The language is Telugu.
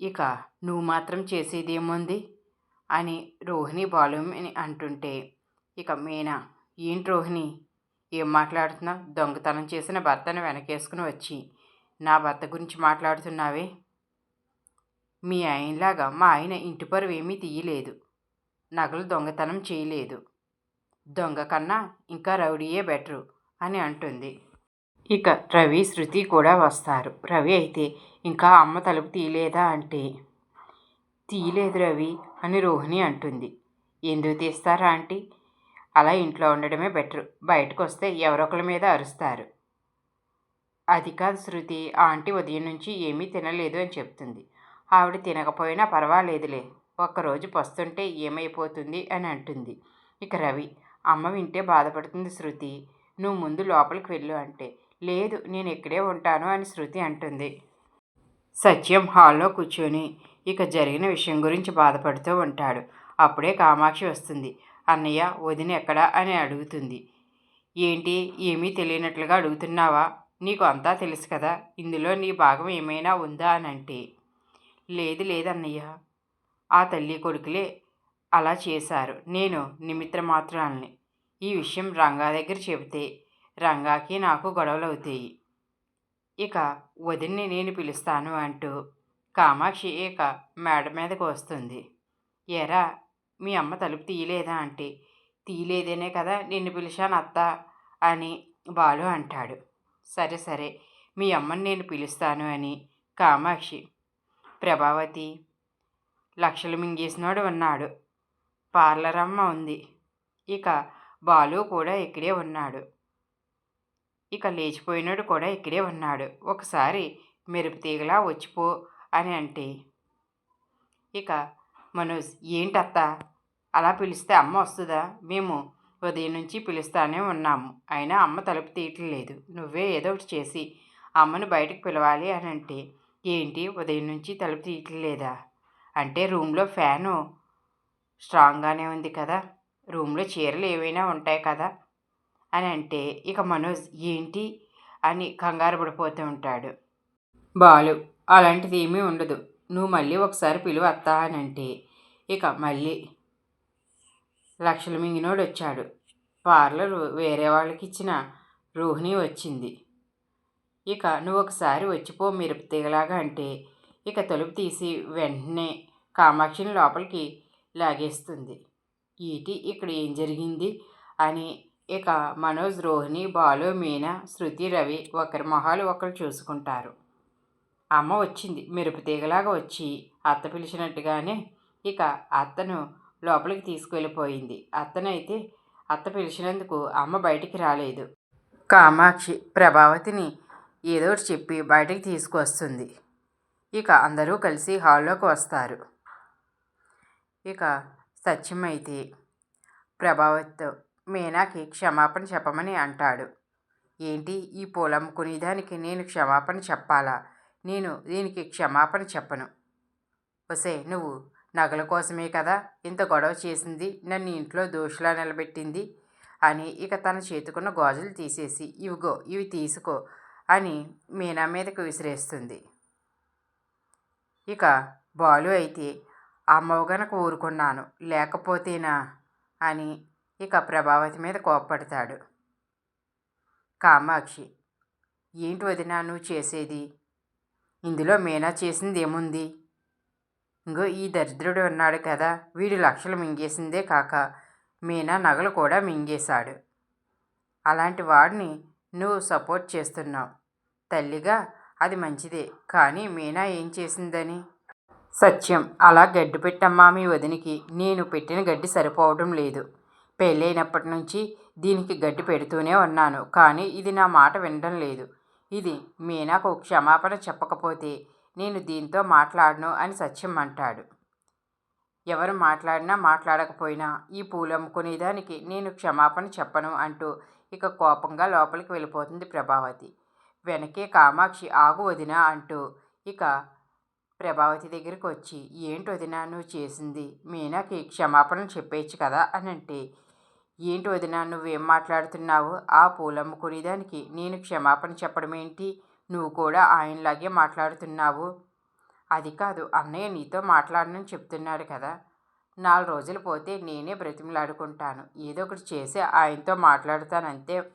ఇక నువ్వు మాత్రం చేసేదేముంది? అని రోహిణి బాలుని అంటుంటే ఇక మీనా ఏంటి రోహిణి? ఏం మాట్లాడుతున్నావు? దొంగతనం చేసిన భర్తను వెనకేసుకుని వచ్చి నా భర్త గురించి మాట్లాడుతున్నావే? మీ ఆయనలాగా మా ఆయన ఇంటి పరువు ఏమీ తీయలేదు. నగలు దొంగతనం చేయలేదు. దొంగ కన్నా ఇంకా రౌడీయే బెటరు అని అంటుంది. ఇక రవి శృతి కూడా వస్తారు. రవి అయితే ఇంకా అమ్మ తలుపు తీయలేదా అంటే? తీయలేదు రవి అని రోహిణి అంటుంది. ఎందుకు తీస్తారా ఆంటీ? అలా ఇంట్లో ఉండడమే బెటర్. బయటకు వస్తే ఎవరొకరి మీద అరుస్తారు. అది కాదు శృతి. ఆంటీ ఉదయం నుంచి ఏమీ తినలేదు అని చెప్తుంది. ఆవిడ తినకపోయినా పర్వాలేదులే. ఒక్కరోజు పస్తుంటే ఏమైపోతుంది? అని అంటుంది. ఇక రవి అమ్మ వింటే బాధపడుతుంది శృతి. నువ్వు ముందు లోపలికి వెళ్ళు అంటే. లేదు నేను ఇక్కడే ఉంటాను అని శృతి అంటుంది. సత్యం హాల్లో కూర్చొని ఇక జరిగిన విషయం గురించి బాధపడుతూ ఉంటాడు. అప్పుడే కామాక్షి వస్తుంది. అన్నయ్య వదిన ఎక్కడా అని అడుగుతుంది. ఏంటి ఏమీ తెలియనట్లుగా అడుగుతున్నావా? నీకు అంతా తెలుసు కదా ఇందులో నీ భాగం ఏమైనా ఉందా అని అంటే లేదు లేదన్నయ్య ఆ తల్లి కొడుకులే అలా చేశారు. నేను నిమిత్ర మాత్రాలని ఈ విషయం రంగా దగ్గర చెబితే రంగాకి నాకు గొడవలు అవుతాయి ఇక వదిన్ని నేను పిలుస్తాను అంటూ కామాక్షి ఇక మేడ మీదకు వస్తుంది. ఎరా మీ అమ్మ తలుపు తీయలేదా అంటే తీయలేదేనే కదా నిన్ను పిలిచాను అత్త అని బాలు అంటాడు. సరే సరే మీ అమ్మని నేను పిలుస్తాను అని కామాక్షి ప్రభావతి లక్షలు మింగేసినోడు ఉన్నాడు. పార్లర్ అమ్మ ఉంది. ఇక బాలు కూడా ఇక్కడే ఉన్నాడు. ఇక లేచిపోయినాడు కూడా ఇక్కడే ఉన్నాడు. ఒకసారి మెరుపు తీగలా వచ్చిపో అని అంటే ఇక మనోజ్ ఏంటత్త? అలా పిలిస్తే అమ్మ వస్తుందా? మేము ఉదయం నుంచి పిలుస్తానే ఉన్నాము. అయినా అమ్మ తలుపు తీయటం లేదు నువ్వే ఏదో ఒకటి చేసి అమ్మను బయటకు పిలవాలి అని అంటే ఏంటి? ఉదయం నుంచి తలుపు తీయటం లేదా అంటే రూమ్లో ఫ్యాను స్ట్రాంగ్గానే ఉంది కదా? రూమ్లో చీరలు ఏవైనా ఉంటాయి కదా? అని అంటే ఇక మనోజ్ ఏంటి అని కంగారు పడిపోతూ ఉంటాడు. బాలు అలాంటిది ఏమీ ఉండదు. నువ్వు మళ్ళీ ఒకసారి పిలువ అత్తా అని అంటే ఇక మళ్ళీ లక్షల మింగినోడు వచ్చాడు. పార్లర్ వేరే వాళ్ళకి ఇచ్చిన రోహిణి వచ్చింది. ఇక నువ్వు ఒకసారి వచ్చిపో మిరపు తీగలాగా అంటే ఇక తలుపు తీసి వెంటనే కామాక్షిని లోపలికి లాగేస్తుంది. ఈటి ఇక్కడ ఏం జరిగింది అని ఇక మనోజ్ రోహిణి బాలు మీనా శృతి రవి ఒకరి మొహాలు ఒకరు చూసుకుంటారు. అమ్మ వచ్చింది. మెరుపు తీగలాగా వచ్చి అత్త పిలిచినట్టుగానే ఇక అత్తను లోపలికి తీసుకెళ్ళిపోయింది. అత్తనైతే అత్త పిలిచినందుకు అమ్మ బయటికి రాలేదు. కామాక్షి ప్రభావతిని ఏదో చెప్పి బయటికి తీసుకువస్తుంది ఇక అందరూ కలిసి హాల్లోకి వస్తారు. ఇక సత్యం అయితే ప్రభావతితో మీనాకి క్షమాపణ చెప్పమని అంటాడు. ఏంటి? ఈ పూలం కొనేదానికి నేను క్షమాపణ చెప్పాలా? నేను దీనికి క్షమాపణ చెప్పను. ఒసే నువ్వు నగల కోసమే కదా ఇంత గొడవ చేసింది నన్ను ఇంట్లో దోషులా నిలబెట్టింది అని ఇక తన చేతుకున్న గాజులు తీసేసి ఇవిగో ఇవి తీసుకో అని మీనా మీదకు విసిరేస్తుంది. ఇక బాలు అయితే అమ్మవు గనక ఊరుకున్నాను లేకపోతేనా అని ఇక ప్రభావతి మీద కోప్పడతాడు. కామాక్షి ఏంటి వదినా నువ్వు చేసేది? ఇందులో మీనా చేసింది ఏముంది ఇంకో ఈ దరిద్రుడు ఉన్నాడు కదా వీడు లక్షలు మింగేసిందే కాక మీనా నగలు కూడా మింగేశాడు. అలాంటి వాడిని నువ్వు సపోర్ట్ చేస్తున్నావు. తల్లిగా అది మంచిదే కానీ మీనా ఏం చేసిందని? సత్యం అలా గడ్డి పెట్టమ్మా మీ వదినికి. నేను పెట్టిన గడ్డి సరిపోవడం లేదు. పెళ్ళైనప్పటి నుంచి దీనికి గడ్డి పెడుతూనే ఉన్నాను. కానీ ఇది నా మాట వినడం లేదు. ఇది మీనాకు క్షమాపణ చెప్పకపోతే నేను దీంతో మాట్లాడను అని సత్యం అంటాడు. ఎవరు మాట్లాడినా మాట్లాడకపోయినా ఈ పూలు అమ్ముకునేదానికి నేను క్షమాపణ చెప్పను అంటూ ఇక కోపంగా లోపలికి వెళ్ళిపోతుంది ప్రభావతి. వెనకే కామాక్షి ఆగు వదిన అంటూ ఇక ప్రభావతి దగ్గరికి వచ్చి ఏంటి వదిన నువ్వు చేసింది? మీనాకి క్షమాపణ చెప్పేయచ్చు కదా? అని అంటే ఏంటి వదిన నువ్వేం మాట్లాడుతున్నావు? ఆ పూలమ్ముకునేదానికి నేను క్షమాపణ చెప్పడం ఏంటి? నువ్వు కూడా ఆయనలాగే మాట్లాడుతున్నావు. అది కాదు అన్నయ్య నీతో మాట్లాడనని చెప్తున్నాడు కదా. నాలుగు రోజులు పోతే నేనే బ్రతిమలాడుకుంటాను. ఏదో ఒకటి చేసి ఆయనతో మాట్లాడతానంతే.